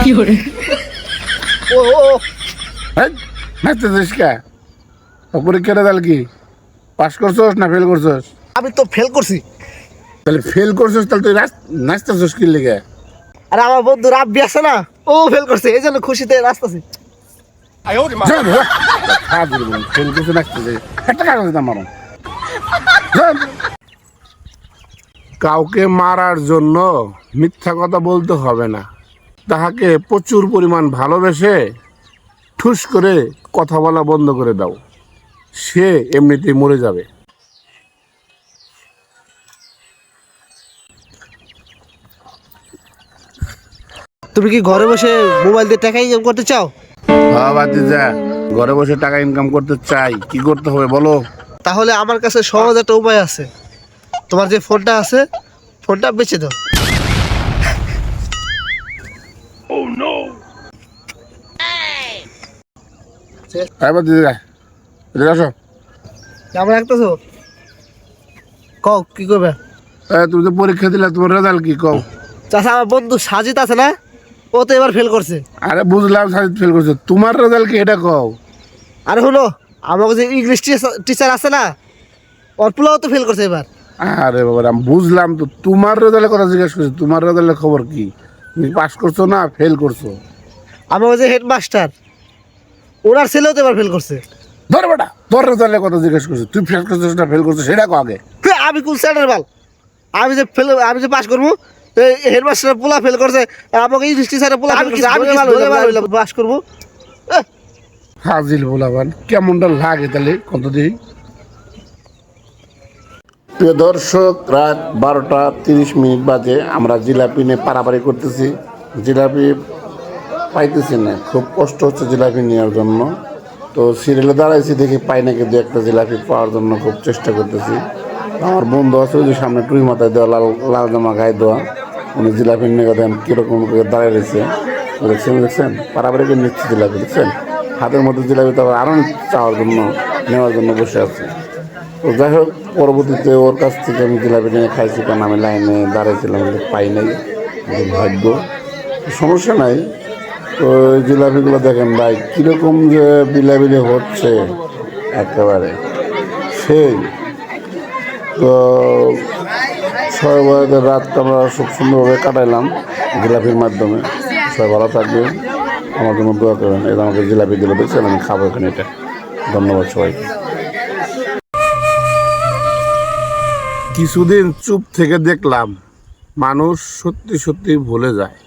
ও ও ও, হ্যাঁ নাচতেছিস কে? তো পরীক্ষার রেজাল্ট কি? পাস করছস না ফেল করছস? আমি তো ফেল করছি। তাহলে ফেল করছস তাহলে তুই নাচতেছস কি লেগে? আর আমার বন্ধু রাব্বি আছে না ও ফেল করছে এই জন্য খুশিতে নাচতেছি। ফেল করছে নাচতেছে। একটা কাগজ দাম মারো। কাউকে মারার জন্য মিথ্যা কথা বলতে হবে না। তাহাকে প্রচুর পরিমাণ ভালোবেসে ঠুস করে কথা বলা বন্ধ করে দাও। সে এমনিতেই মরে যাবে। তুমি কি ঘরে বসে মোবাইল দিয়ে টাকা ইনকাম করতে চাও? হ্যাঁ ঘরে বসে টাকা ইনকাম করতে চাই। কি করতে হবে বলো? তাহলে আমার কাছে সহজ একটা উপায় আছে। তোমার যে ফোনটা আছে ফোনটা বেচে দাও। হ্যাঁ বাতি যা এদিকে আসো। কেমন রাখতেছো কও কি করবে? তুমি তো পরীক্ষা দিলে তোমার রেজাল্ট কি কও? চাষা আমার বন্ধু সাজিত আছে না? ও তো এবার ফেল করছে। আরে বুঝলাম সাজিদ ফেল করছে। তোমার রেজাল্ট কি এটা কও? আর হলো আমাকে যে ইংলিশ টিচার আছে না ওর পোলাও তো ফেল করছে এবার। আরে বাবা আমি বুঝলাম তো তোমার রেজাল্টের কথা জিজ্ঞেস করছি তোমার রেজাল্টের খবর কি? তুমি পাস করছ না ফেল করছ? আমাকে যে হেডমাস্টার ওনার ছেলেও তো এবার ফেল করছে। ধর বেটা তোর রেজাল্টের কথা জিজ্ঞেস করছি তুই ফেল করছিস না ফেল করছিস সেটা কো আগে। আমি কোন স্যারের বাল? আমি যে ফেল আমি যে পাস করব হেডমাস্টার পোলা ফেল করছে আমাকে ইংলিশ টিচারের পোলা ফেল করছে আমি পাস করব। হাজিল বলাবান কেমনটা লাগে তাহলে কত দিই প্রিয় দর্শক, রাত বারোটা তিরিশ মিনিট বাজে। আমরা জিলাপি নিয়ে পারাপারি করতেছি। জিলাপি পাইতেছি না। খুব কষ্ট হচ্ছে জিলাপি নেওয়ার জন্য। তো সিরিয়ালে দাঁড়াইছি, দেখি পাই নাকি দু একটা জিলাপি পাওয়ার জন্য খুব চেষ্টা করতেছি। আমার বন্ধু আছে, ওই যে সামনে টুই মাথায় দেওয়া, লাল লাল জামা গায়ে দেওয়া। উনি জিলাপি নিয়ে দেখেন কীরকম করে দাঁড়িয়ে রয়েছে। দেখছেন দেখছেন, পারাপারি করে নিচ্ছে জিলাপি, দেখছেন? হাতের মধ্যে জিলাপি তো আরও চাওয়ার জন্য, নেওয়ার জন্য বসে আছে। তো যাই হোক, পরবর্তীতে ওর কাছ থেকে আমি জিলাপি নিয়ে খাইছি, কারণ আমি লাইনে দাঁড়াইছিলাম পাই নাই ভাগ্য। সমস্যা নাই, তো জিলাপিগুলো দেখেন ভাই, কীরকম যে বিলাবিলি হচ্ছে একেবারে। সেই। তো ছয় বছরের রাতটা আমরা খুব সুন্দরভাবে কাটাইলাম জিলাপির মাধ্যমে। সবাই ভালো থাকবে আমার জন্য দোয়া করবেন এটা আমাকে জিলাপি দিলে দেখছেন আমি খাব এখানে এটা। ধন্যবাদ সবাইকে। কিছুদিন চুপ থেকে দেখলাম মানুষ সত্যি সত্যি ভুলে যায়।